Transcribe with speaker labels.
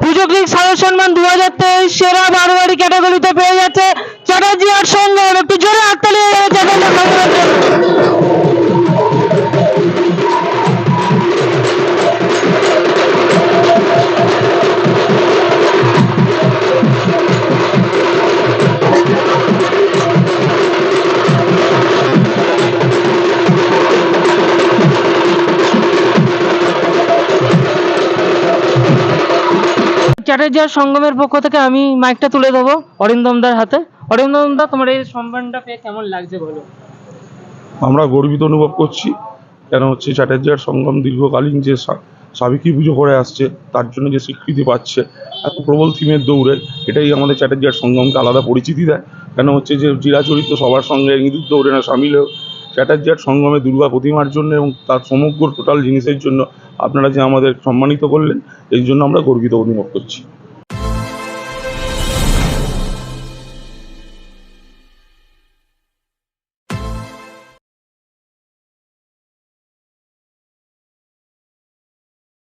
Speaker 1: পুজো click সারস সম্মান দু তেইশ, সেরা বারোয়ারি ক্যাটাগরিতে পেয়ে যাচ্ছে। চ্যাটার্জি আর সঙ্গে একটু জোরে হাততালি। চ্যাটার্জি আর সঙ্গমের পক্ষ থেকে আমি মাইকটা তুলে দেবো অরিন্দমদার হাতে। অরিন্দমদা তোমার এই সম্মানটা পেয়ে কেমন লাগছে বলো?
Speaker 2: আমরা গর্বিত অনুভব করছি, কেন হচ্ছে চ্যাটার্জি আর সঙ্গম দীর্ঘকালীন যে সাবেকি পুজো করে আসছে, তার জন্য যে স্বীকৃতি পাচ্ছে, এত প্রবল থিমের দৌড়ে, এটাই আমাদের চ্যাটার্জি আর সঙ্গমকে আলাদা পরিচিতি দেয়। কেন হচ্ছে যে চিরাচরিত সবার সঙ্গে ইঁদুর দৌড়ে না সামিল চ্যাটার্জি সঙ্গমে দুর্গা প্রতিমার জন্য এবং তার সমগ্র টোটাল জিনিসের জন্য আপনারা যে আমাদের সম্মানিত করলেন এই জন্য আমরা গর্বিত অনুভব করছি।